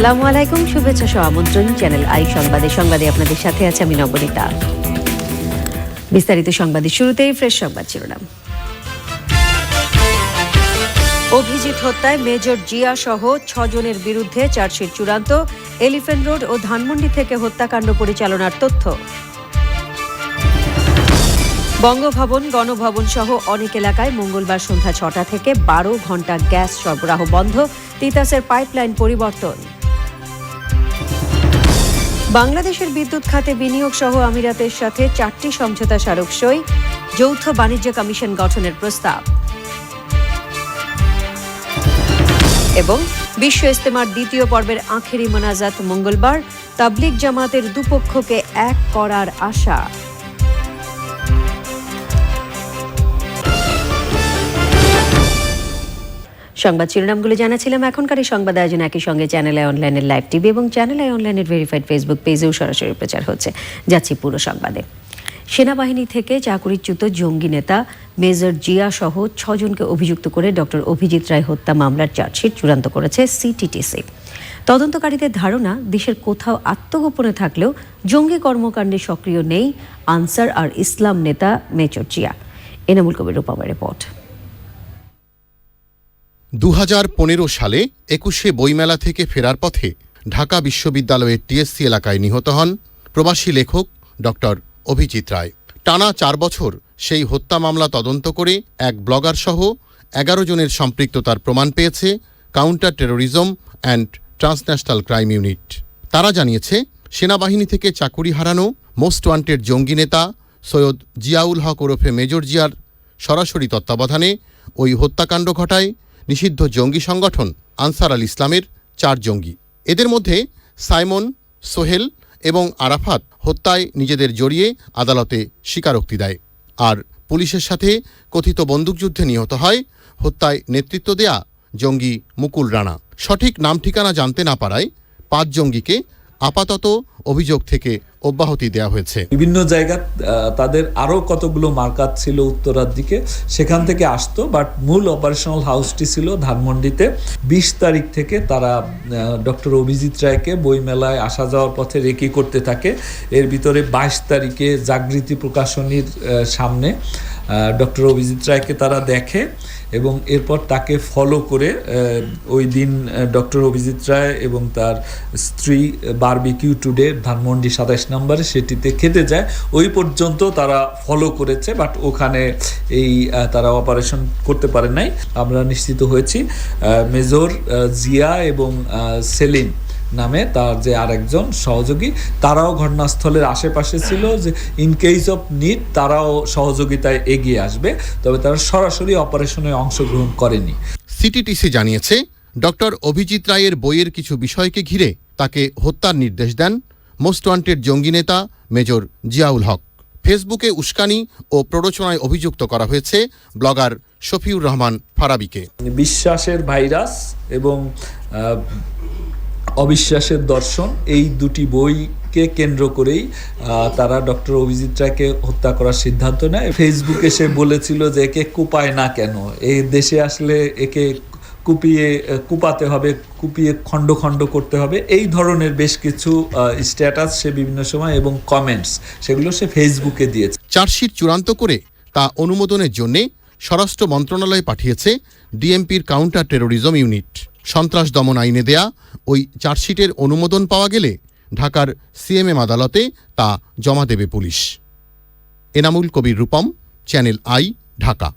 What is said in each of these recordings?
আসসালামু আলাইকুম, শুভেচ্ছা সহ আমন্ত্রণ, চ্যানেল আই সংবাদে। সংবাদে আপনাদের সাথে আছে আমি নবনীতা। বিস্তারিত সংবাদের শুরুতেই ফ্রেশ সংবাদ শিরোনাম। অভিজিৎ হত্যায় মেজর জিয়া সহ ছজনের বিরুদ্ধে চার্জশিট চূড়ান্ত এলিফেন্ট রোড ও ধানমন্ডি থেকে হত্যাকাণ্ড পরিচালনার তথ্য। বঙ্গভবন, গণভবন সহ অনেক এলাকায় মঙ্গলবার সন্ধ্যা ছটা থেকে বারো ঘণ্টা গ্যাস সরবরাহ বন্ধ, তিতাসের পাইপলাইন পরিবর্তন। বাংলাদেশের বিদ্যুৎ খাতে বিনিয়োগ সহ আমিরাতের সাথে চারটি সমঝোতা স্মারক সই, যৌথ বাণিজ্য কমিশন গঠনের প্রস্তাব। এবং বিশ্ব ইস্তেমার দ্বিতীয় পর্বের আখেরি মোনাজাত মঙ্গলবার তাবলিক জামাতের দুপক্ষকে এক করার আশা। সংবাদ শিরোনামগুলো জানাছিলাম এখনকার এই সংবাদ আয়োজন একই সঙ্গে চ্যানেল আই অনলাইনের লাইভ টিভি এবং চ্যানেল আই অনলাইনের ভেরিফাইড ফেসবুক পেজেও সরাসরি প্রচার হচ্ছে। যাচ্ছি পুরো সংবাদে। সেনাবাহিনী থেকে চাকরিচ্যুত জঙ্গি নেতা মেজর জিয়া সহ ছজনকে অভিযুক্ত করে ডক্টর অভিজিৎ রায় হত্যা মামলার চার্জশিট চূড়ান্ত করেছে সিটিটিসি তদন্তকারীদের ধারণা, দেশের কোথাও আত্মগোপনে থাকলেও জঙ্গি কর্মকাণ্ডে সক্রিয় নেই আনসার আর ইসলাম নেতা মেজর জিয়া। এনামুল কবির রূপামের রিপোর্ট। দু হাজার পনেরো সালে একুশে বইমেলা থেকে ফেরার পথে ঢাকা বিশ্ববিদ্যালয়ের টিএসসি এলাকায় নিহত হন প্রবাসী লেখক ডক্টর অভিজিৎ রায়। টানা চার বছর সেই হত্যা মামলা তদন্ত করে এক ব্লগার সহ এগারো জনের সম্পৃক্ততার প্রমাণ পেয়েছে counter terrorism and transnational crime unit. তারা জানিয়েছে, সেনাবাহিনী থেকে চাকুরি হারানো মোস্ট ওয়ান্টেড জঙ্গি নেতা সৈয়দ জিয়াউল হক ওরফে মেজর জিয়ার সরাসরি তত্ত্বাবধানে ওই হত্যাকাণ্ড ঘটায়। নিষিদ্ধ জঙ্গি সংগঠন আনসার আল ইসলামের চার জঙ্গি। এদের মধ্যে সাইমন, সোহেল এবং আরাফাত হত্যায় নিজেদের জড়িয়ে আদালতে স্বীকারোক্তি দেয়। আর পুলিশের সাথে কথিত বন্দুকযুদ্ধে নিহত হয়, হত্যায় নেতৃত্ব দেয়া জঙ্গি মুকুল রানা। সঠিক নাম ঠিকানা জানতে না পারায় পাঁচ জঙ্গিকে আপাতত অভিযোগ থেকে অব্যাহতি দেওয়া হয়েছে। বিভিন্ন জায়গা তাদের আরও কতগুলো মার্কাত ছিল উত্তরার দিকে, সেখান থেকে আসতো, বাট মূল অপারেশনাল হাউসটি ছিল ধানমন্ডিতে। বিশ তারিখ থেকে তারা ডক্টর অভিজিৎ রায়কে বইমেলায় আসা যাওয়ার পথে রেকি করতে থাকে। এর ভিতরে বাইশ তারিখে জাগৃতি প্রকাশনীর সামনে ডক্টর অভিজিৎ রায়কে তারা দেখে। এবং এরপর তাকে ফলো করে ওই দিন ডক্টর অভিজিৎ রায় এবং তার স্ত্রী বারবিকিউ টুডে ধানমন্ডি সাতাইশ নম্বরে সেটিতে খেতে যায়। ওই পর্যন্ত তারা ফলো করেছে বাট ওখানে এই তারা অপারেশন করতে পারে নাই। আমরা নিশ্চিত হয়েছি মেজর জিয়া এবং সেলিম। নামে তার যে আরেকজন সহযোগী তারাও ঘটনাস্থলের আশেপাশে ছিল যে ইন কেস অফ নিড তারাও সহযোগিতায় এগিয়ে আসবে তবে তারা সরাসরি অপারেশনে অংশগ্রহণ করেনি। সিটিটিসি জানিয়েছে ডক্টর অভিজিৎ রায়ের বইয়ের কিছু বিষয়কে ঘিরে তাকে হত্যার নির্দেশ দেন মোস্ট ওয়ান্টেড জঙ্গি নেতা মেজর জিয়াউল হক। ফেসবুকে উস্কানি ও প্ররোচনায় অভিযুক্ত করা হয়েছে ব্লগার শফিউর রহমান ফারাবিকে। বিশ্বাসের ভাইরাস এবং অবিশ্বাসের দর্শন। এই দুটি বইকে কেন্দ্র করেই তারা ডক্টর অভিজিৎ রায়কে হত্যা করার সিদ্ধান্ত নেয়। ফেসবুকে সে বলেছিল যে একে কুপায় না কেন। এই দেশে আসলে একে কুপিয়ে, কুপাতে হবে, কুপিয়ে খণ্ড খণ্ড করতে হবে। এই ধরনের বেশ কিছু স্ট্যাটাস সে বিভিন্ন সময় এবং কমেন্টস সেগুলো সে ফেসবুকে দিয়েছে। চার্জশিট চূড়ান্ত করে তা অনুমোদনের জন্যে স্বরাষ্ট্র মন্ত্রণালয়ে পাঠিয়েছে ডিএমপির কাউন্টার টেরোরিজম ইউনিট সন্ত্রাস দমন আইনে দেয়া, ওই চার্জশিটের অনুমোদন পাওয়া গেলে ঢাকার সিএমএম আদালতে তা জমা দেবে police. Enamul Kabir Rupam, channel I, Dhaka.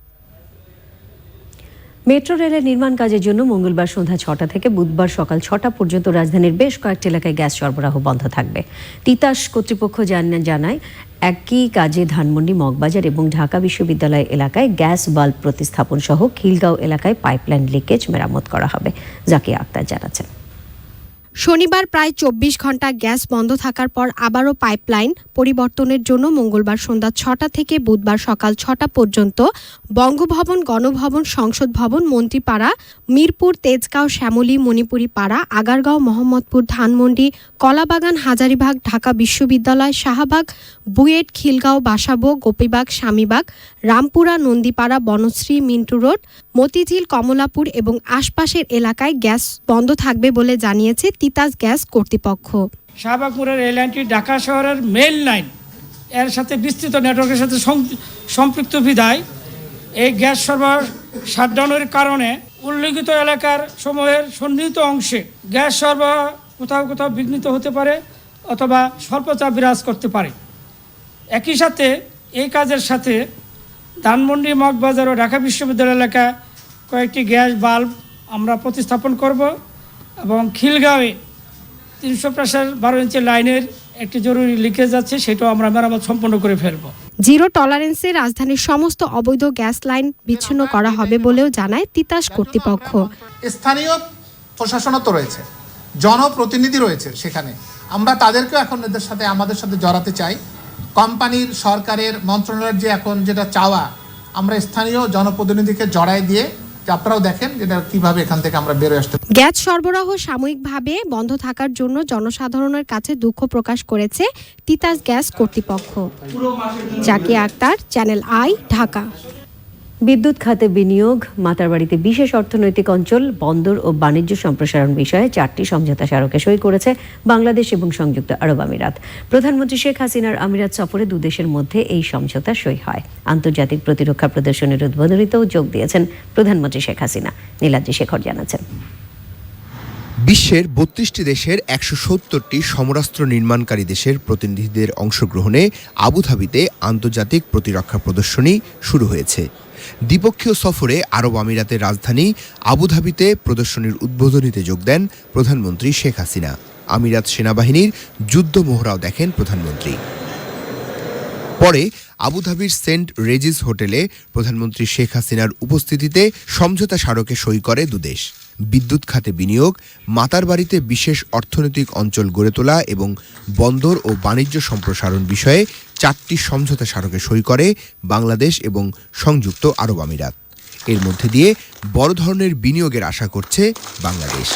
Metro রেলের নির্মাণ কাজের জন্য মঙ্গলবার সন্ধ্যা ছটা থেকে বুধবার সকাল ছটা পর্যন্ত রাজধানীর বেশ কয়েকটি এলাকায় গ্যাস সরবরাহ বন্ধ থাকবে। তিতাস কর্তৃপক্ষ জানায় একই কাজে ধানমন্ডি, মগবাজার এবং ঢাকা বিশ্ববিদ্যালয় এলাকায় গ্যাস বাল্ব প্রতিস্থাপন সহ খিলগাঁও এলাকায় পাইপলাইন লিকেজ মেরামত করা হবে, জাকিয়া আক্তার জানাচ্ছেন। শনিবার প্রায় চব্বিশ ঘণ্টা গ্যাস বন্ধ থাকার পর আবারও পাইপলাইন পরিবর্তনের জন্য মঙ্গলবার সন্ধ্যা ছটা থেকে বুধবার সকাল ছটা পর্যন্ত বঙ্গভবন, গণভবন, সংসদ ভবন মন্ত্রীপাড়া মিরপুর, তেজগাঁও, শ্যামলী মণিপুরি পাড়া আগারগাঁও, মোহাম্মদপুর, ধানমন্ডি, কলাবাগান, হাজারিবাগ, ঢাকা বিশ্ববিদ্যালয়, শাহবাগ, বুয়েট, খিলগাঁও, বাসাবো, গোপীবাগ, স্বামীবাগ, রামপুরা, নন্দীপাড়া, বনশ্রী, মিন্টু রোড, মতিঝিল, কমলাপুর এবং আশপাশের এলাকায় গ্যাস বন্ধ থাকবে বলে জানিয়েছে তিতাস গ্যাস কর্তৃপক্ষ। শাহবাগপুরের এই লাইনটি ঢাকা শহরের মেইন লাইন এর সাথে বিস্তৃত নেটওয়ার্কের সাথে সম্পৃক্ত বিধায় এই গ্যাস সরবরাহ শাটডাউনের কারণে উল্লেখিত এলাকার সময়ের সন্নিহিত অংশে গ্যাস সরবরাহ কোথাও কোথাও বিঘ্নিত হতে পারে অথবা স্বল্পচাপ বিরাজ করতে পারে। একই সাথে এই কাজের সাথে ধানমন্ডি, মগবাজার ও ঢাকা বিশ্ববিদ্যালয় এলাকা কয়েকটি গ্যাস বাল্ব আমরা প্রতিস্থাপন করব। এবং খিলগাঁওয়ে তিনশো প্রেসার বারো ইঞ্চি লাইনের একটি জরুরি লিকেজ আছে সেটাও আমরা মেরামত সম্পন্ন করে ফেলব। জিরো টলারেন্সে রাজধানীর সমস্ত অবৈধ গ্যাস লাইন বিচ্ছিন্ন করা হবে বলেও জানায় তিতাস কর্তৃপক্ষ। স্থানীয় প্রশাসনও তো রয়েছে জনপ্রতিনিধি রয়েছে সেখানে। আমরা তাদেরকেও এখন এদের সাথে আমাদের সাথে জড়াতে চাই। কোম্পানির সরকারের মন্ত্রণালয়ের যে এখন যেটা চাওয়া আমরা স্থানীয় জনপ্রতিনিধিকে জড়াই দিয়ে যে দেখেন যেটা কীভাবে এখান থেকে আমরা বেরো আসতে গ্যাস সরবরাহ সাময়িকভাবে বন্ধ থাকার জন্য জনসাধারণের কাছে দুঃখ প্রকাশ করেছে তিতাস গ্যাস কর্তৃপক্ষ। Zakia Akter, channel I, Dhaka. বিদ্যুৎ খাতে বিনিয়োগ মাতারবাড়িতে বিশেষ অর্থনৈতিক অঞ্চল, বন্দর ও বাণিজ্য সম্প্রসারণ বিষয়ে চারটি সমঝোতা স্মারকে সই করেছে বাংলাদেশ এবং সংযুক্ত আরব আমিরাত। প্রধানমন্ত্রী শেখ হাসিনার আমিরাত সফরে দুদেশের মধ্যে এই সমঝোতা সই হয়। আন্তর্জাতিক প্রতিরক্ষা প্রদর্শনীর উদ্বোধনীতেও যোগ দিয়েছেন প্রধানমন্ত্রী শেখ হাসিনা। নীলাদ্রি শেখর জানাচ্ছেন। বিশ্বের বত্রিশটি দেশের একশো সত্তরটি সমরাস্ত্র নির্মাণকারী দেশের প্রতিনিধিদের অংশগ্রহণে আবুধাবিতে আন্তর্জাতিক প্রতিরক্ষা প্রদর্শনী শুরু হয়েছে। দ্বিপক্ষীয় সফরে আরব আমিরাতের রাজধানী আবুধাবিতে প্রদর্শনীর উদ্বোধনীতে যোগ দেন প্রধানমন্ত্রী শেখ হাসিনা। আমিরাত সেনাবাহিনীর যুদ্ধ মোহরাও দেখেন প্রধানমন্ত্রী। পরে আবুধাবির সেন্ট রেজিস হোটেলে প্রধানমন্ত্রী শেখ হাসিনার উপস্থিতিতে সমঝোতা স্মারকে সই করে দুদেশ। বিদ্যুৎ খাতে বিনিয়োগ, মাতার বাড়িতে বিশেষ অর্থনৈতিক অঞ্চল গড়ে তোলা এবং বন্দর ও বাণিজ্য সম্প্রসারণ বিষয়ে চারটি সমঝোতা স্মারকে সই করে বাংলাদেশ এবং সংযুক্ত আরব আমিরাত। এর মধ্যে দিয়ে বড় ধরনের বিনিয়োগের আশা করছে বাংলাদেশ।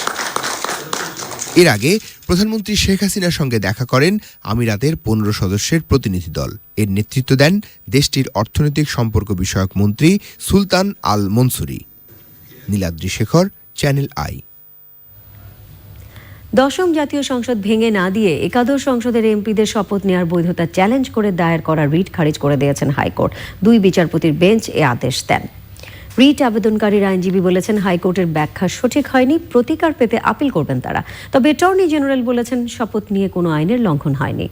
এর আগে প্রধানমন্ত্রী শেখ হাসিনার সঙ্গে দেখা করেন আমিরাতের পনেরো সদস্যের প্রতিনিধি দল। এর নেতৃত্ব দেন দেশটির অর্থনৈতিক সম্পর্ক বিষয়ক মন্ত্রী Sultan Al Mansoori. Niladri Shekhar channel I দশম জাতীয় সংসদ ভেঙে না দিয়ে একাদশ সংসদের এমপিদের শপথ নেওয়ার বৈধতা চ্যালেঞ্জ করে দায়ের করা রিট খারিজ করে দিয়েছেন হাইকোর্ট। দুই বিচারপতির বেঞ্চ এ আদেশ দেন। রিট আবেদনকারীর আইনজীবী বলেছেন হাইকোর্টের ব্যাখ্যা সঠিক হয়নি, প্রতিকার পেতে আপিল করবেন তারা। তবে অ্যাটর্নি জেনারেল বলেছেন শপথ নিয়ে কোনো আইনের লঙ্ঘন হয়নি।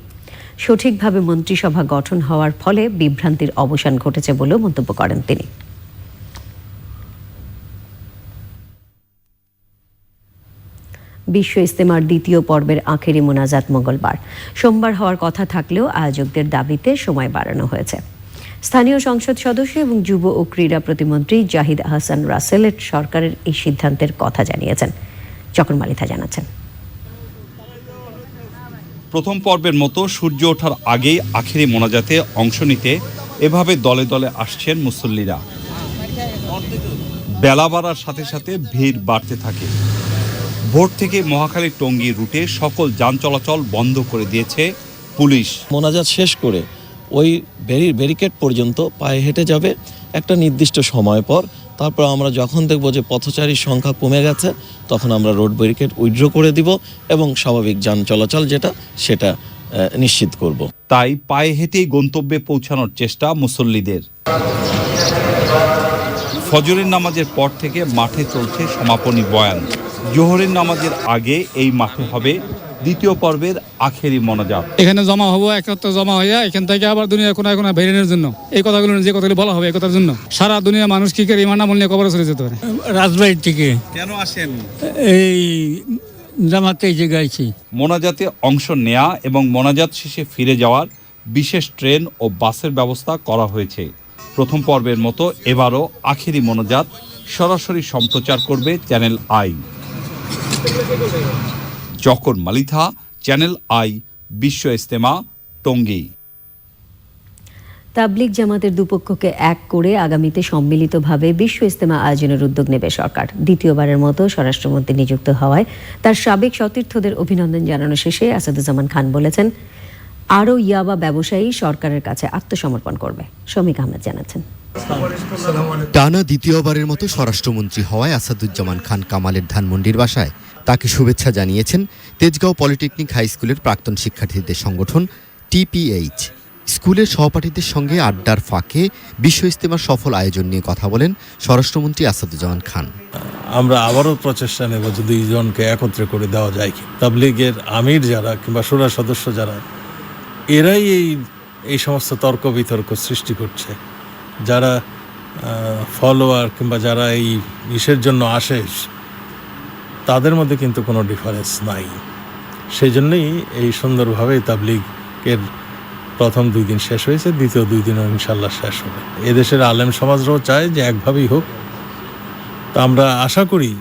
সঠিকভাবে মন্ত্রিসভা গঠন হওয়ার ফলে বিভ্রান্তির অবসান ঘটেছে বলেও মন্তব্য করেন তিনি। বিশ্ব ইস্তেমার দ্বিতীয় পর্বের আখেরি মোনাজাত মঙ্গলবার। সোমবার হওয়ার কথা থাকলেও আয়োজকদের দাবিতে সময় বাড়ানো হয়েছে। স্থানীয় সংসদ সদস্য এবং যুব ও ক্রীড়া প্রতিমন্ত্রী জাহিদ আহসান রাসেলের সরকারের এই সিদ্ধান্তের কথা জানিয়েছেন। চকর মালিথা জানাচ্ছেন। প্রথম পর্বের মতো সূর্য ওঠার আগেই আখেরি মোনাজাতে অংশ নিতে এভাবে দলে দলে আসছেন মুসল্লিরা। বেলা বাড়ার সাথে সাথে ভিড় বাড়তে থাকে। ভোর থেকে মহাখালী টঙ্গী রুটে সকল যান চলাচল বন্ধ করে দিয়েছে পুলিশ। মোনাজাত শেষ করে ওই ব্যারি ব্যারিকেড পর্যন্ত পায়ে হেঁটে যাবে একটা নির্দিষ্ট সময় পর। তারপর আমরা যখন দেখব যে পথচারীর সংখ্যা কমে গেছে তখন আমরা রোড ব্যারিকেড উইড্র করে দিব এবং স্বাভাবিক যান চলাচল যেটা সেটা নিশ্চিত করব। তাই পায়ে হেঁটেই গন্তব্যে পৌঁছানোর চেষ্টা মুসল্লিদের। ফজরের নামাজের পর থেকে মাঠে চলছে সমাপনী বয়ান। জোহরের নামাজের আগে এই মাঠে হবে দ্বিতীয় পর্বের আখেরি মনাজাত। এখানে জমা হব একত্র জমা হইয়া এখান থেকে আবার দুনিয়া কোনো কোনো ভেরিনের জন্য। এই কথাগুলো যে কথাগুলো বলা হবে এই কথার জন্য। সারা দুনিয়া মানুষ কি করে ইমান আমল নিয়ে কবরে চলে যেতে পারে? রাজবাড়ির থেকে কেন আসেন? এই জামাতে যে গাইছি মোনাজাতে অংশ নেয়া এবং মোনাজাত শেষে ফিরে যাওয়ার বিশেষ ট্রেন ও বাসের ব্যবস্থা করা হয়েছে। প্রথম পর্বের মতো এবারও আখেরি মোনাজাত সরাসরি সম্প্রচার করবে channel I. জকর Malitha, channel I, Bishwa Ijtema Tongi. তাবলিগ জামাতের দুপক্ষকে এক করে আগামীতে সম্মিলিতভাবে বিশ্ব ইস্তেমা আয়োজনের উদ্যোগ নেবে সরকার। দ্বিতীয়বারের মতো স্বরাষ্ট্রমন্ত্রী নিযুক্ত হওয়ায় তার সাবেক সতীর্থদের অভিনন্দন জানানো শেষে আসাদুজ্জামান খান বলেছেন, আরও ইয়াবা ব্যবসায়ী সরকারের কাছে আত্মসমর্পণ করবে। শমিক আহমেদ জানাচ্ছেন। টানা দ্বিতীয়বারের মতো স্বরাষ্ট্রমন্ত্রী হওয়ায় আসাদুজ্জামান খান কামালের ধানমন্ডির বাসায়। তাকে শুভেচ্ছা জানিয়েছেন তেজগাঁও পলিটেকনিক হাই স্কুলের প্রাক্তন শিক্ষার্থীদের সংগঠন টিপিএইচ। স্কুলের সহপাঠীদের সঙ্গে আড্ডার ফাঁকে বিশ্ব ইস্তেমার সফল আয়োজন নিয়ে কথা বলেন স্বরাষ্ট্রমন্ত্রী আসাদুজ্জামান খান। আমরা আবারও প্রচেষ্টা নেব যে দুইজনকে একত্রে করে দেওয়া যায় কি। তাবলিগের আমির যারা কিংবা সুরা সদস্য যারা এরাই এই এই সমস্ত তর্ক বিতর্ক সৃষ্টি করছে। যারা ফলোয়ার কিংবা যারা এই ইসের জন্য আসে, তাদের মধ্যে কিন্তু কোনো ডিফারেন্স নাই। সেই জন্যই এই সুন্দরভাবে তাবলিগের প্রথম দুই দিন শেষ হয়েছে, দ্বিতীয় দুই দিনও ইনশাল্লাহ শেষ হবে। এদেশের আলেম সমাজরাও চায় যে একভাবেই হোক। তা আমরা আশা করি,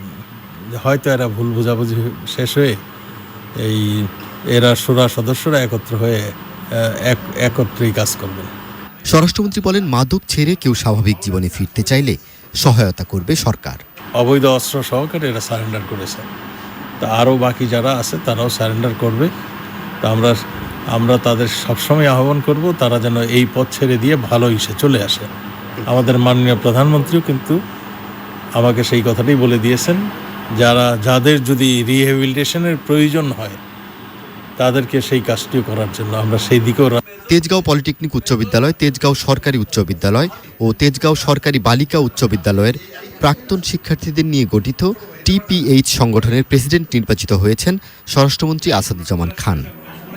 হয়তো এরা ভুল বোঝাবুঝি শেষ হয়ে এই এরা সুরা সদস্যরা একত্র হয়ে এক, একত্রেই কাজ করবেন। স্বরাষ্ট্রমন্ত্রী বলেন, মাদক ছেড়ে কেউ স্বাভাবিক জীবনে ফিরতে চাইলে সহায়তা করবে সরকার। অবৈধ অস্ত্র সহকারে এরা সারেন্ডার করেছে। তা আরও বাকি যারা আছে, তারাও সারেন্ডার করবে। তা আমরা আমরা তাদের সবসময় আহ্বান করব, তারা যেন এই পথ ছেড়ে দিয়ে ভালো ইসে চলে আসে। আমাদের মাননীয় প্রধানমন্ত্রীও কিন্তু আমাকে সেই কথাটাই বলে দিয়েছেন, যারা, যাদের যদি রিহেবিলিটেশনের প্রয়োজন হয় তাদেরকে সেই কাজটিও করার জন্য আমরা সেই দিকেও তেজগাঁও পলিটেকনিক উচ্চ বিদ্যালয় তেজগাঁও সরকারি উচ্চ বিদ্যালয় ও তেজগাঁও সরকারি বালিকা উচ্চ বিদ্যালয়ের প্রাক্তন শিক্ষার্থীদের নিয়ে গঠিত টিপিএইচ সংগঠনের প্রেসিডেন্ট নির্বাচিত হয়েছেন স্বরাষ্ট্রমন্ত্রী আসাদুজ্জামান খান।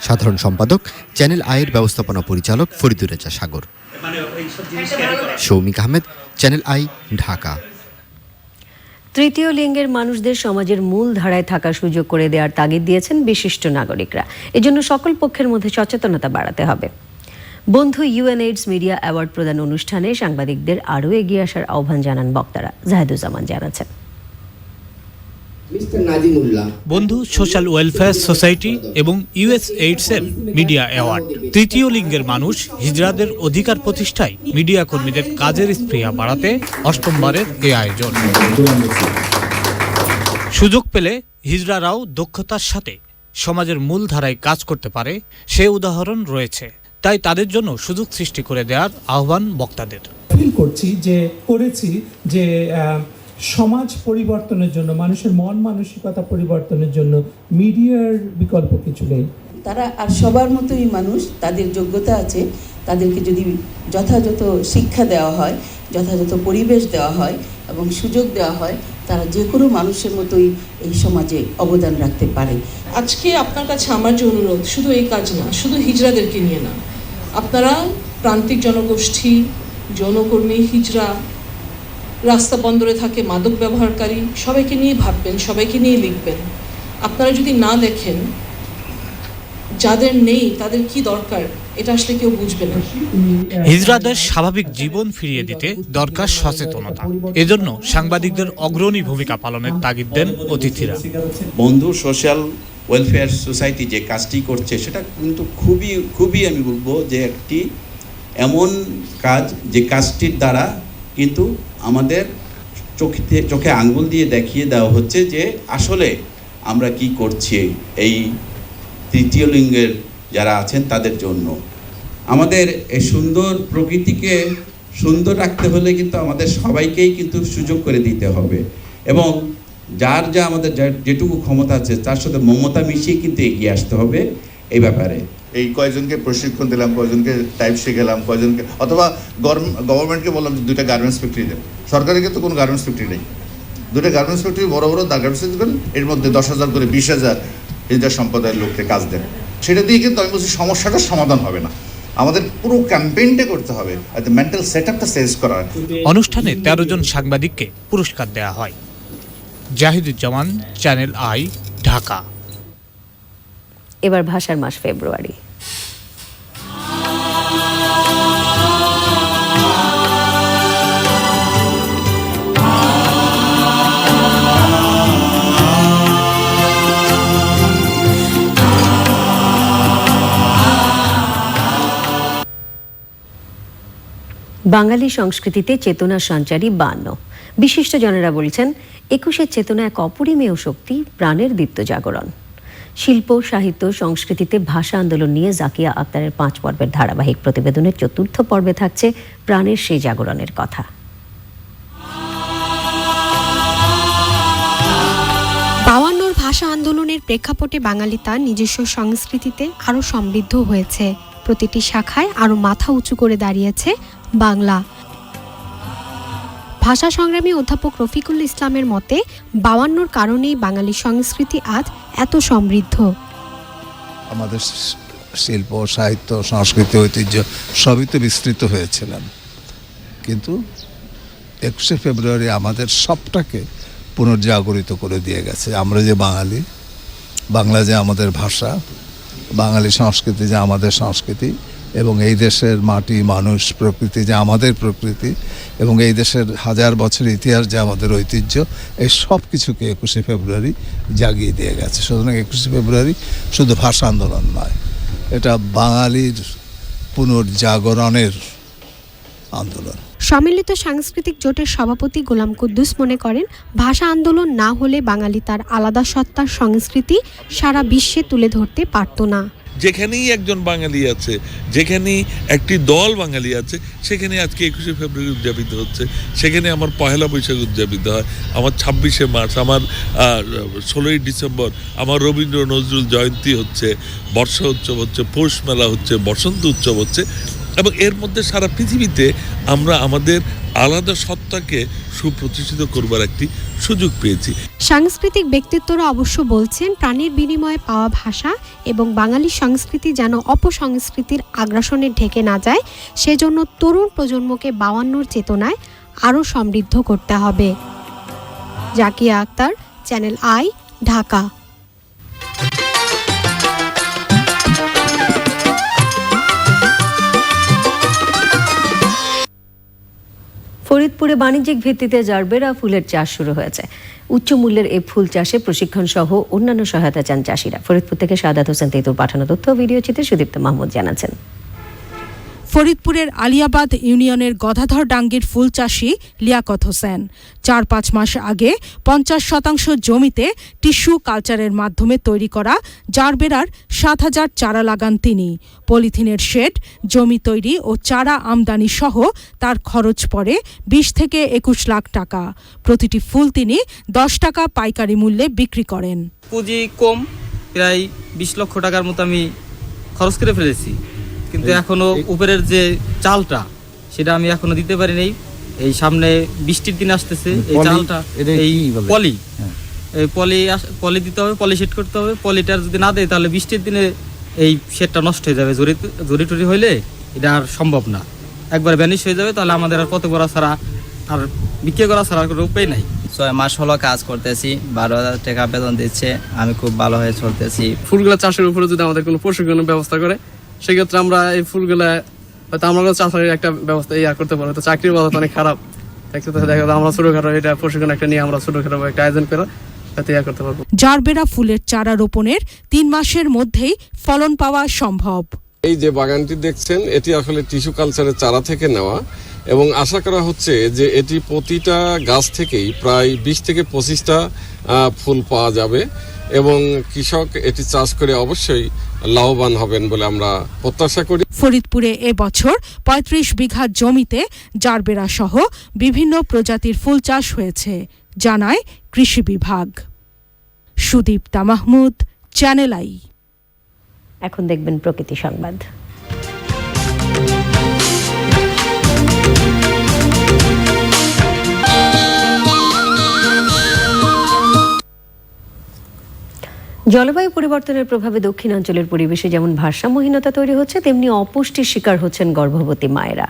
সাধারণ সম্পাদক চ্যানেল আয়ের ব্যবস্থাপনা পরিচালক ফরিদুর রেজা সাগর। Soumik Ahmed channel I Dhaka. তৃতীয় লিঙ্গের মানুষদের সমাজের মূল ধারায় থাকার সুযোগ করে দেওয়ার তাগিদ দিয়েছেন বিশিষ্ট নাগরিকরা। এজন্য সকল পক্ষের মধ্যে সচেতনতা বাড়াতে হবে। বন্ধু ইউএনএইডস মিডিয়া অ্যাওয়ার্ড প্রদান অনুষ্ঠানে সাংবাদিকদের আরও এগিয়ে আসার আহ্বান জানান বক্তারা। জাহেদুজ্জামান জানাচ্ছেন। বন্ধু সোশ্যাল ওয়েলফেয়ার সোসাইটি এবং ইউএস এইডস এর মিডিয়া অ্যাওয়ার্ড তৃতীয় লিঙ্গের মানুষ হিজড়াদের অধিকার প্রতিষ্ঠায় মিডিয়া কর্মীদের কাজের স্পৃহা বাড়াতে অষ্টমবারের এ আয়োজন। সুযোগ পেলে হিজড়ারাও দক্ষতার সাথে সমাজের মূল ধারায় কাজ করতে পারে সে উদাহরণ রয়েছে। তাই তাদের জন্য সুযোগ সৃষ্টি করে দেওয়ার আহ্বান বক্তাদের। ফিল করছি যে করেছি যে সমাজ পরিবর্তনের জন্য মানুষের মন মানসিকতা পরিবর্তনের জন্য মিডিয়ার বিকল্প কিছু নেই। তারা আর সবার মতোই মানুষ তাদের যোগ্যতা আছে তাদেরকে যদি যথাযথ শিক্ষা দেওয়া হয় যথাযথ পরিবেশ দেওয়া হয় এবং সুযোগ দেওয়া হয় তারা যে কোনো মানুষের মতোই এই সমাজে অবদান রাখতে পারে। আজকে আপনার কাছে আমার যে অনুরোধ শুধু এই কাজ না শুধু হিজড়াদেরকে নিয়ে না। আপনারা প্রান্তিক জনগোষ্ঠী যৌনকর্মী হিজড়া রাস্তা বন্দরে থাকে মাদক ব্যবহারকারী সবাইকে নিয়ে ভাববেন সবাইকে নিয়ে লিখবেন। আপনারা যদি না দেখেন যাদের নেই তাদের কি দরকার? এটা আসলে কেউ বুঝবে না। হিজড়াদের স্বাভাবিক জীবন ফিরিয়ে দিতে দরকার সচেতনতা। এজন্য সাংবাদিকদের অগ্রণী ভূমিকা পালনের তাগিদ দেন অতিথিরা। বন্ধু সোশ্যাল ওয়েলফেয়ার সোসাইটি যে কাজটি করছে সেটা কিন্তু খুবই খুবই আমি বলব যে একটি এমন কাজ যে কাজটির দ্বারা কিন্তু আমাদের চোখে চোখে আঙ্গুল দিয়ে দেখিয়ে দেওয়া হচ্ছে যে আসলে আমরা কি করছি এই তৃতীয় লিঙ্গের যারা আছেন তাদের জন্য। আমাদের এই সুন্দর প্রকৃতিকে সুন্দর রাখতে হলে কিন্তু আমাদের সবাইকেই কিন্তু সুযোগ করে দিতে হবে এবং যার যা আমাদের যেটুকু ক্ষমতা আছে তার সাথে মমতা মিশিয়ে কিন্তু এগিয়ে আসতে হবে এই ব্যাপারে। এই কয়জনকে প্রশিক্ষণ দিলাম, কয়জনকে টাইপ শিখালাম, কয়জনকে অথবা গভর্নমেন্টকে বললাম যে দুইটা গার্মেন্টস ফ্যাক্টরি দেন। সরকারের কিন্তু কোনো গার্মেন্টস ফ্যাক্টরি নেই। দুটো গার্মেন্টস ফ্যাক্টরি বড় বড় গার্মেন্টস দেবেন, এর মধ্যে দশ হাজার করে বিশ হাজার হিজড়া সম্প্রদায়ের লোককে কাজ দেন। সেটা দিয়ে কিন্তু আমি বলছি সমস্যাটার সমাধান হবে না। আমাদের পুরো ক্যাম্পেইনটা করতে হবে, আর মেন্টাল সেট আপটা চেঞ্জ করা অনুষ্ঠানে তেরো জন সাংবাদিককে পুরস্কার দেওয়া হয়। জাহিদুজ্জামান চ্যানেল আই ঢাকা এবার ভাষার মাস ফেব্রুয়ারি। বাঙালি সংস্কৃতিতে চেতনা সঞ্চারী বান্ন। বিশিষ্ট জনেরা বলছেন, একুশের চেতনা এক অপরিমেয় শক্তি প্রাণের দীপ্ত জাগরণ। শিল্প, সাহিত্য, সংস্কৃতিতে ভাষা আন্দোলন নিয়ে জাকিয়া আক্তারের পাঁচ পর্বের ধারাবাহিক প্রতিবেদনের চতুর্থ পর্বে থাকছে প্রাণের সেই জাগরণের কথা। বাওয়ান্নর ভাষা আন্দোলনের প্রেক্ষাপটে বাঙালি তার নিজস্ব সংস্কৃতিতে আরও সমৃদ্ধ হয়েছে। প্রতিটি শাখায় আরও মাথা উঁচু করে দাঁড়িয়েছে বাংলা। ভাষা সংগ্রামী অধ্যাপক রফিকুল ইসলামের মতে, বাওয়ান্নর কারণেই বাঙালি সংস্কৃতি আজ এত সমৃদ্ধ। আমাদের শিল্প, সাহিত্য, সংস্কৃতি, ঐতিহ্য সবই তো বিস্তৃত হয়েছিলাম কিন্তু একুশে ফেব্রুয়ারি আমাদের সবটাকে পুনর্জাগরিত করে দিয়ে গেছে। আমরা যে বাঙালি, বাংলা যে আমাদের ভাষা, বাঙালি সংস্কৃতি যে আমাদের সংস্কৃতি এবং এই দেশের মাটি, মানুষ, প্রকৃতি, যে আমাদের প্রকৃতি, এবং এই দেশের হাজার বছরের ইতিহাস, যে আমাদের ঐতিহ্য, এই সব কিছুকে একুশে ফেব্রুয়ারি জাগিয়ে দিয়ে গেছে। সুতরাং একুশে ফেব্রুয়ারি শুধু ভাষা আন্দোলন নয়, এটা বাঙালির পুনর্জাগরণের আন্দোলন। সম্মিলিত সাংস্কৃতিক জোটের সভাপতি গোলাম কুদ্দুস মনে করেন, ভাষা আন্দোলন না হলে বাঙালি তার আলাদা সত্তার সংস্কৃতি সারা বিশ্বে তুলে ধরতে পারত না। যেখানেই একজন বাঙালি আছে, যেখানেই একটি দল বাঙালি আছে, সেখানে আজকে একুশে ফেব্রুয়ারি উদযাপিত হচ্ছে। সেখানে আমার পহেলা বৈশাখ উদযাপিত হয়। আমার ছাব্বিশে মার্চ, আমার ষোলোই ডিসেম্বর, আমার রবীন্দ্র নজরুল জয়ন্তী হচ্ছে, বর্ষা উৎসব হচ্ছে, পৌষ মেলা হচ্ছে, বসন্ত উৎসব হচ্ছে। এবং এর মধ্যে সারা পৃথিবীতে আমরা আমাদের আলাদা সত্তাকে সুপ্রতিষ্ঠিত করবার একটি সুযোগ পেয়েছি। সাংস্কৃতিক ব্যক্তিত্বরা অবশ্য বলছেন, প্রাণীর বিনিময়ে পাওয়া ভাষা এবং বাঙালি সংস্কৃতি যেন অপসংস্কৃতির আগ্রাসনে ঢেকে না যায়, সেজন্য তরুণ প্রজন্মকে বাওয়ান্নর চেতনায় আরও সমৃদ্ধ করতে হবে। Zakia Akter, channel I, Dhaka. ফরিদপুরে বাণিজ্যিক ভিত্তিতে জারবেরা ফুলের চাষ শুরু হয়েছে। উচ্চ মূল্যের এই ফুল চাষে প্রশিক্ষণ সহ অন্যান্য সহায়তা চান চাষিরা। ফরিদপুর থেকে সাদাত হোসেন তেতুর পাঠানো তথ্য, ভিডিও চিত্রে সুদীপ্ত মাহমুদ জানাচ্ছেন। ফরিদপুরের আলিয়াবাদ ইউনিয়নের গদাধর ডাঙ্গির ফুল চাষি লিয়াকত হোসেন। চার পাঁচ মাস আগে পঞ্চাশ শতাংশ জমিতে টিস্যু কালচারের মাধ্যমে তৈরি করা জারবেরার সাত হাজার চারা লাগান তিনি। পলিথিনের শেড, জমি তৈরি ও চারা আমদানি সহ তার খরচ পড়ে বিশ থেকে একুশ লাখ টাকা। প্রতিটি ফুল তিনি দশ টাকা পাইকারি মূল্যে বিক্রি করেন। পুঁজি কম, প্রায় বিশ লক্ষ টাকার মতো আমি খরচ করে ফেলেছি। কিন্তু এখনও উপরের যে চালটা সেটা আমি এখনও দিতে পারি নাই। এই সামনে বৃষ্টির দিন আসতেছে এই চালটা এই পলি। হ্যাঁ। এই পলি পলি দিতে হবে পলি সেট করতে হবে। পলিটার যদি না দেয় তাহলে বৃষ্টির দিনে এই শেডটা নষ্ট হয়ে যাবে। জরি জরি টরি হইলে এটা আর সম্ভব না। একবার ব্যানিশ হয়ে যাবে তাহলে আমাদের আর কত করা ছাড়া আর বিক্রি করা ছাড়া আর কোনো উপায় নাই। ছয় মাস হলো কাজ করতেছি বারো হাজার টাকা বেতন দিচ্ছে আমি খুব ভালো হয়ে চলতেছি। ফুলগুলা চাষের উপরে যদি আমাদের কোনো প্রশিক্ষণের ব্যবস্থা করে সেক্ষেত্রে আমরা এই ফুলগুলা হয়তো আমরা চাষের একটা ব্যবস্থা ইয়া করতে পারব তো চাকরির অবস্থা অনেক খারাপ। সেক্ষেত্রে দেখা যায় আমরা ছোটখাটো এটা প্রশিক্ষণ একটা নিয়ে আমরা ছোটখাটো একটা আয়োজন করে ইয়া করতে পারব। জারবেরা ফুলের চারা রোপণের তিন মাসের মধ্যেই ফলন পাওয়া সম্ভব। এই যে বাগানটি দেখছেন এটি আসলে টিস্যু কালচারের চারা থেকে নেওয়া এবং আশা করা হচ্ছে যে এটি প্রতিটা গাছ থেকেই প্রায় বিশ থেকে পঁচিশটা ফুল পাওয়া যাবে এবং কৃষক এটি চাষ করে অবশ্যই লাভবান হবেন বলে আমরা প্রত্যাশা করি। ফরিদপুরে এবছর ৩৫ বিঘা জমিতে জারবেরা সহ বিভিন্ন প্রজাতির ফুল চাষ হয়েছে জানায় কৃষি বিভাগ। Sudipta Mahmud channel I. এখন দেখবেন প্রকৃতি সংবাদ। জলবায়ু পরিবর্তনের প্রভাবে দক্ষিণাঞ্চলের পরিবেশে যেমন ভারসাম্যহীনতা তৈরি হচ্ছে, তেমনি অপুষ্টির শিকার হচ্ছেন গর্ভবতী মায়েরা।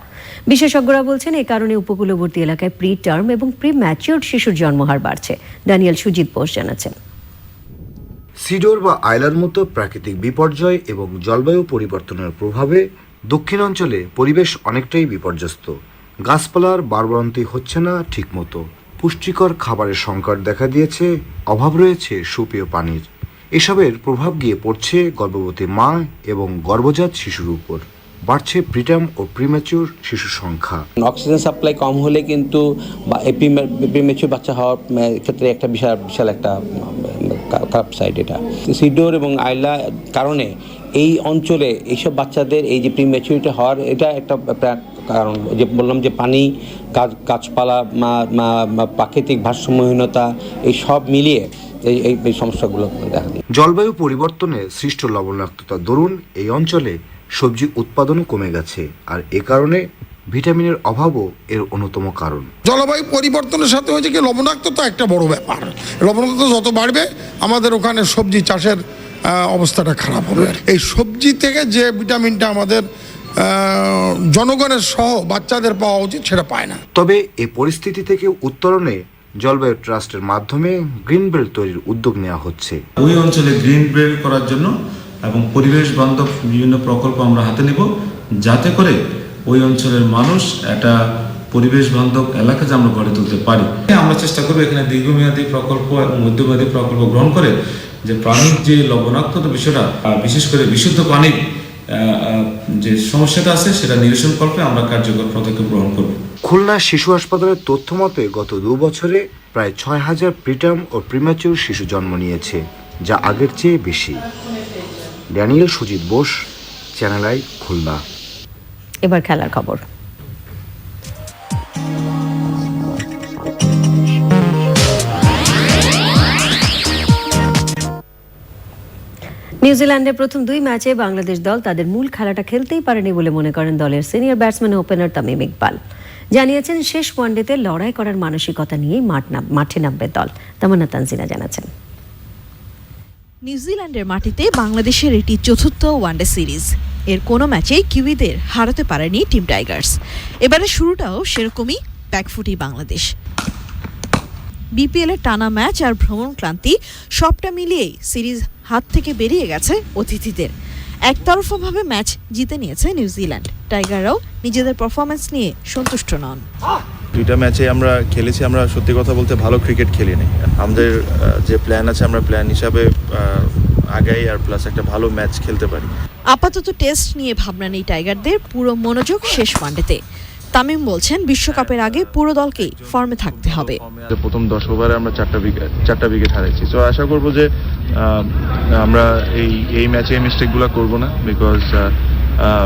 বিশেষজ্ঞরা বলছেন এই কারণে উপকূলবর্তী এলাকায় প্রি টার্ম এবং প্রি ম্যাচিওর শিশুর জন্মহার বাড়ছে। ড্যানিয়েল সুজিত বোস জানাচ্ছেন। সিডোর বা আয়লার মতো প্রাকৃতিক বিপর্যয় এবং জলবায়ু পরিবর্তনের প্রভাবে দক্ষিণাঞ্চলে পরিবেশ অনেকটাই বিপর্যস্ত। গাছপালার বারবারন্তি হচ্ছে না ঠিকমতো। পুষ্টিকর খাবারের সংকট দেখা দিয়েছে, অভাব রয়েছে সুপেয় পানির। এসবের প্রভাব গিয়ে পড়ছে গর্ভবতী মা এবং গর্ভজাত শিশুর উপর। বাড়ছে প্রিটাম ও প্রিম্যাচিউর শিশুর সংখ্যা। অক্সিজেন সাপ্লাই কম হলে কিন্তু বা প্রিমেচুর বাচ্চা হওয়ার ক্ষেত্রে একটা বিশাল বিশাল একটা খারাপ সাইড এটা। সিডোর এবং আইলা কারণে এই অঞ্চলে এইসব বাচ্চাদের এই যে প্রিমেচুরিটি হওয়ার, এটা একটা কারণ। যে বললাম যে পানি, গাছ, গাছপালা প্রাকৃতিক ভারসাম্যহীনতা, এই সব মিলিয়ে এই এই এই সমস্যাগুলো দেখা দিই। জলবায়ু পরিবর্তনে সৃষ্ট লবণাক্ততার দরুন এই অঞ্চলে সবজি উৎপাদনও কমে গেছে আর এ কারণে ভিটামিনের অভাবও এর অন্যতম কারণ। জলবায়ু পরিবর্তনের সাথে হয়েছে কি লবণাক্ততা একটা বড় ব্যাপার। লবণাক্ততা যত বাড়বে আমাদের ওখানে সবজি চাষের অবস্থাটা খারাপ হবে। এই সবজি থেকে যে ভিটামিনটা আমাদের জনগণের সহ বাচ্চাদের পাওয়া উচিত সেটা পায় না। তবে এ পরিস্থিতি থেকে উত্তরণে জলবায়ু ট্রাস্টের মাধ্যমে গ্রিন বেল্ট তৈরির উদ্যোগ নেওয়া হচ্ছে। ওই অঞ্চলে গ্রিন বেল্ট করার জন্য এবং পরিবেশ বান্ধব বিভিন্ন প্রকল্প আমরা হাতে নেব, যাতে করে ওই অঞ্চলের মানুষ একটা পরিবেশ বান্ধব এলাকা যে আমরা গড়ে তুলতে পারি। আমরা চেষ্টা করব এখানে দীর্ঘমেয়াদী প্রকল্প এবং মধ্যমেয়াদী প্রকল্প গ্রহণ করে যে প্রাণীর যে লবণাক্ত বিষয়টা বিশেষ করে বিশুদ্ধ পানির যে সমস্যাটা আছে সেটা নিরসন করবে আমরা কার্যকর পদক্ষেপ গ্রহণ করব। খুলনা শিশু হাসপাতালের তথ্য মতে গত দু বছরে প্রায় ছয় হাজার প্রিটার্ম ও প্রিম্যাচিউর শিশু জন্ম নিয়েছে যা আগের চেয়ে বেশি। Daniel Sujit Bose channel I Khulna. এবার খেলার খবর। নিউজিল্যান্ডের প্রথম দুই ম্যাচে বাংলাদেশ দল তাদের মূল খেলাটা খেলতেই পারেনি বলে মনে করেন দলের senior batsman opener Tamim Iqbal. জানিয়েছেন, শেষ ওয়ানডেতে লড়াই করার মানসিকতা নিয়েই মাঠে নামবে দল। তামান্না তানজিনা জানাচ্ছেন। নিউজিল্যান্ডের মাটিতে বাংলাদেশের এটি চতুর্থ ওয়ানডে সিরিজ। এর কোনো ম্যাচেই কিউইদের হারাতে পারেনি টিম টাইগার্স। এবারে শুরুটাও সেরকমই ব্যাকফুটি বাংলাদেশ। বিপিএল এর টানা ম্যাচ আর ভ্রমণ ক্লান্তি সবটা মিলিয়েই সিরিজ হাত থেকে বেরিয়ে গেছে অতিথিদের। একতরফাভাবে ম্যাচ জিতে নিয়েছে নিউজিল্যান্ড টাইগাররাও নিজেদের পারফরমেন্স নিয়ে সন্তুষ্ট নন। দুইটা ম্যাচে আমরা খেলেছি আমরা সত্যি কথা বলতে ভালো ক্রিকেট খেলি খেলিনি। আমাদের যে প্ল্যান আছে আমরা প্ল্যান হিসাবে আগাই আর প্লাস একটা ভালো ম্যাচ খেলতে পারি। আপাতত টেস্ট নিয়ে ভাবনা নেই টাইগারদের পুরো মনোযোগ শেষ ওয়ানডেতে। তামিম বলছেন বিশ্বকাপের আগে পুরো দলকেই ফর্মে থাকতে হবে। প্রথম দশ ওভারে আমরা চারটা উইকেট চারটা উইকেট হারাইছি। তো আশা করব যে আমরা এই এই ম্যাচে এই মিস্টেকগুলো করব না বিকজ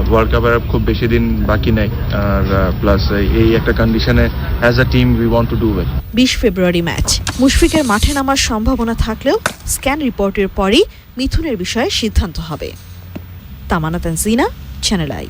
ওয়ার্ল্ড কাপের খুব বেশি দিন বাকি নেই। আর প্লাস এই একটা কন্ডিশনে as a team we want to do well বিশ ফেব্রুয়ারি ম্যাচ মুশফিকের মাঠে নামার সম্ভাবনা থাকলেও স্ক্যান রিপোর্টের পরই মিথুনের বিষয়ে সিদ্ধান্ত হবে। তামানা তানজিনা চ্যানেল আই